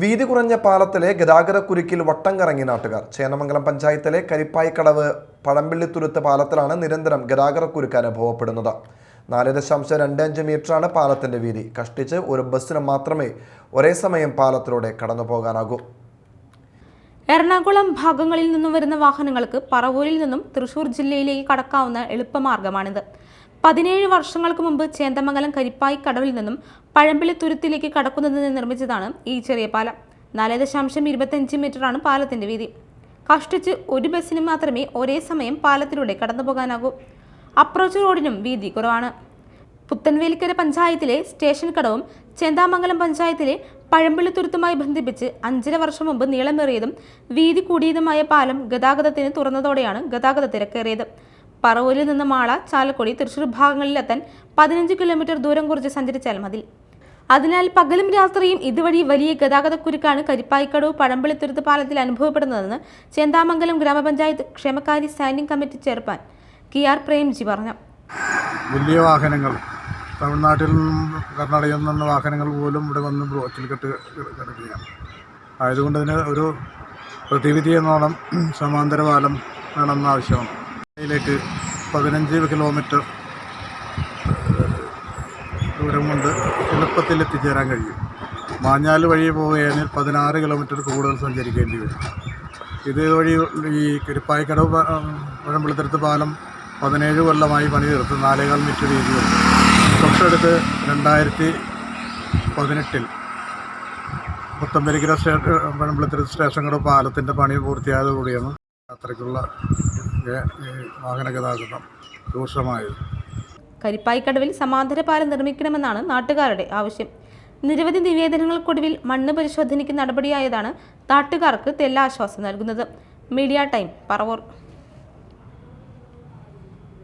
വീതി കുറഞ്ഞ പാലത്തിലെ ഗതാഗതക്കുരുക്കിൽ വട്ടം കറങ്ങി നാട്ടുകാർ. ചേന്നമംഗലം പഞ്ചായത്തിലെ കരിപ്പായിക്കടവ് പഴമ്പിള്ളിത്തുരുത്ത് പാലത്തിലാണ് നിരന്തരം ഗതാഗതക്കുരുക്ക് അനുഭവപ്പെടുന്നത്. നാല് ദശാംശം രണ്ട് അഞ്ച് മീറ്ററാണ് പാലത്തിന്റെ വീതി. കഷ്ടിച്ച് ഒരു ബസ്സിന് മാത്രമേ ഒരേ സമയം പാലത്തിലൂടെ കടന്നു പോകാനാകൂ. എറണാകുളം ഭാഗങ്ങളിൽ നിന്നും വരുന്ന വാഹനങ്ങൾക്ക് പറവൂരിൽ നിന്നും തൃശൂർ ജില്ലയിലേക്ക് കടക്കാവുന്ന എളുപ്പമാർഗമാണിത്. പതിനേഴ് വർഷങ്ങൾക്ക് മുമ്പ് ചേന്തമംഗലം കരിപ്പായി കടവിൽ നിന്നും പഴമ്പിളി തുരുത്തിലേക്ക് കടക്കുന്നതിന് നിർമ്മിച്ചതാണ് ഈ ചെറിയ പാലം. നാല് ദശാംശം ഇരുപത്തഞ്ച് മീറ്ററാണ് പാലത്തിന്റെ വീതി. കഷ്ടിച്ച് ഒരു ബസ്സിന് മാത്രമേ ഒരേ സമയം പാലത്തിലൂടെ കടന്നു പോകാനാകൂ. അപ്രോച്ച് റോഡിനും വീതി കുറവാണ്. പുത്തൻവേലിക്കര പഞ്ചായത്തിലെ സ്റ്റേഷൻ കടവും ചേന്താമംഗലം പഞ്ചായത്തിലെ പഴമ്പിളിത്തുരുത്തുമായി ബന്ധിപ്പിച്ച് അഞ്ചര വർഷം മുമ്പ് നീളമേറിയതും വീതി കൂടിയതുമായ പാലം ഗതാഗതത്തിന് തുറന്നതോടെയാണ് ഗതാഗത തിരക്കേറിയത് പറവൂരിൽ നിന്ന് മാള ചാലക്കുടി തൃശൂർ ഭാഗങ്ങളിലെത്താൻ പതിനഞ്ച് കിലോമീറ്റർ ദൂരം കുറിച്ച് സഞ്ചരിച്ചാൽ മതി. അതിനാൽ പകലും രാത്രിയും ഇതുവഴി വലിയ ഗതാഗത കുരുക്കാണ് കരിപ്പായിക്കടവ് പഴമ്പളിത്തുരുത്ത് പാലത്തിൽ അനുഭവപ്പെടുന്നതെന്ന് ചേന്താമംഗലം ഗ്രാമപഞ്ചായത്ത് ക്ഷേമകാരി standing committee chairman K R Premji പറഞ്ഞു. വലിയ വാഹനങ്ങൾ തമിഴ്നാട്ടിൽ നിന്നും കർണാടകയിൽ നിന്നുള്ള വാഹനങ്ങൾ പോലും ഇവിടെ വന്ന് ബ്ലോക്കിൽ കെട്ട് കിടക്കുകയാണ്. ആയതുകൊണ്ട് തന്നെ ഒരു പ്രതിവിധി എന്നോണം സമാന്തര പാലം വേണമെന്ന് ആവശ്യമാണ്. ഇതിലേക്ക് പതിനഞ്ച് കിലോമീറ്റർ ദൂരം കൊണ്ട് എളുപ്പത്തിൽ എത്തിച്ചേരാൻ കഴിയും. മാഞ്ഞാൽ വഴി പോവുകയാണെങ്കിൽ പതിനാറ് കിലോമീറ്റർ കൂടുതൽ സഞ്ചരിക്കേണ്ടി വരും. ഇത് വഴി ഈ കരിപ്പായിക്കടവ് പഴമ്പളത്തിരുത്ത് പാലം പതിനേഴ് കൊല്ലമായി പണി തീർത്ത് നാലേകാൽ മീറ്റർ വീതി വരും തൊട്ടടുത്ത് രണ്ടായിരത്തി പതിനെട്ടിൽ പുത്തമ്പരിക്കര സ്റ്റേഷൻ പഴമ്പളത്തിരുത്ത് സ്റ്റേഷൻ കടവ് പാലത്തിന്റെ പണി പൂർത്തിയായതോടുകൂടിയാണ് ഈ വാഹന ഗതാഗതം രൂക്ഷമായത്. കരിപ്പായിക്കടവിൽ സമാന്തര പാലം നിർമ്മിക്കണമെന്നാണ് നാട്ടുകാരുടെ ആവശ്യം. നിരവധി നിവേദനങ്ങൾക്കൊടുവിൽ മണ്ണ് പരിശോധനയ്ക്ക് നടപടിയായതാണ് നാട്ടുകാർക്ക് തെല്ലാശ്വാസം നൽകുന്നത്. Media time Paravur.